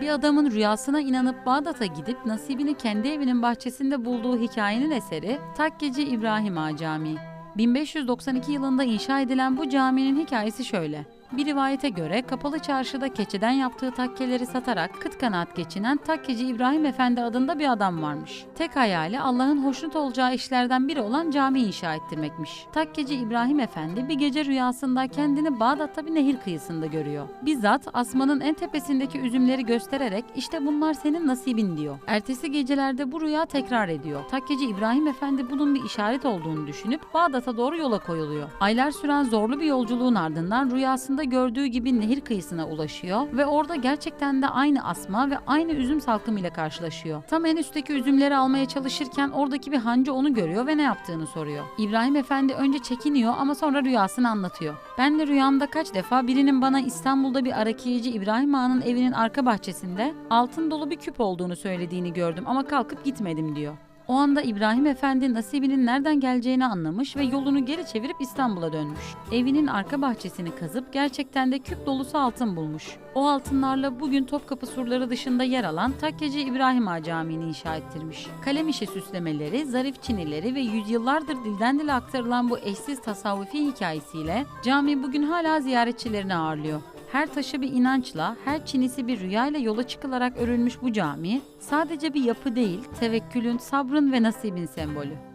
Bir adamın rüyasına inanıp Bağdat'a gidip nasibini kendi evinin bahçesinde bulduğu hikayenin eseri Takkeci İbrahim Ağa Camii. 1592 yılında inşa edilen bu caminin hikayesi şöyle. Bir rivayete göre kapalı çarşıda keçeden yaptığı takkeleri satarak kıt kanaat geçinen Takkeci İbrahim Efendi adında bir adam varmış. Tek hayali Allah'ın hoşnut olacağı işlerden biri olan cami inşa ettirmekmiş. Takkeci İbrahim Efendi bir gece rüyasında kendini Bağdat'ta bir nehir kıyısında görüyor. Bizzat asmanın en tepesindeki üzümleri göstererek işte bunlar senin nasibin diyor. Ertesi gecelerde bu rüya tekrar ediyor. Takkeci İbrahim Efendi bunun bir işaret olduğunu düşünüp Bağdat'a doğru yola koyuluyor. Aylar süren zorlu bir yolculuğun ardından rüyasında gördüğü gibi nehir kıyısına ulaşıyor ve orada gerçekten de aynı asma ve aynı üzüm salkımıyla karşılaşıyor. Tam en üstteki üzümleri almaya çalışırken oradaki bir hancı onu görüyor ve ne yaptığını soruyor. İbrahim Efendi önce çekiniyor ama sonra rüyasını anlatıyor. Ben de rüyamda kaç defa birinin bana İstanbul'da bir arakiyeci İbrahim Ağa'nın evinin arka bahçesinde altın dolu bir küp olduğunu söylediğini gördüm ama kalkıp gitmedim diyor. O anda İbrahim Efendi nasibinin nereden geleceğini anlamış ve yolunu geri çevirip İstanbul'a dönmüş. Evinin arka bahçesini kazıp gerçekten de küp dolusu altın bulmuş. O altınlarla bugün Topkapı surları dışında yer alan Takkeci İbrahim Ağa Camii'ni inşa ettirmiş. Kalem işi süslemeleri, zarif çinileri ve yüzyıllardır dilden dile aktarılan bu eşsiz tasavvufi hikayesiyle cami bugün hala ziyaretçilerini ağırlıyor. Her taşı bir inançla, her çinisi bir rüyayla yola çıkılarak örülmüş bu cami, sadece bir yapı değil, tevekkülün, sabrın ve nasibin sembolü.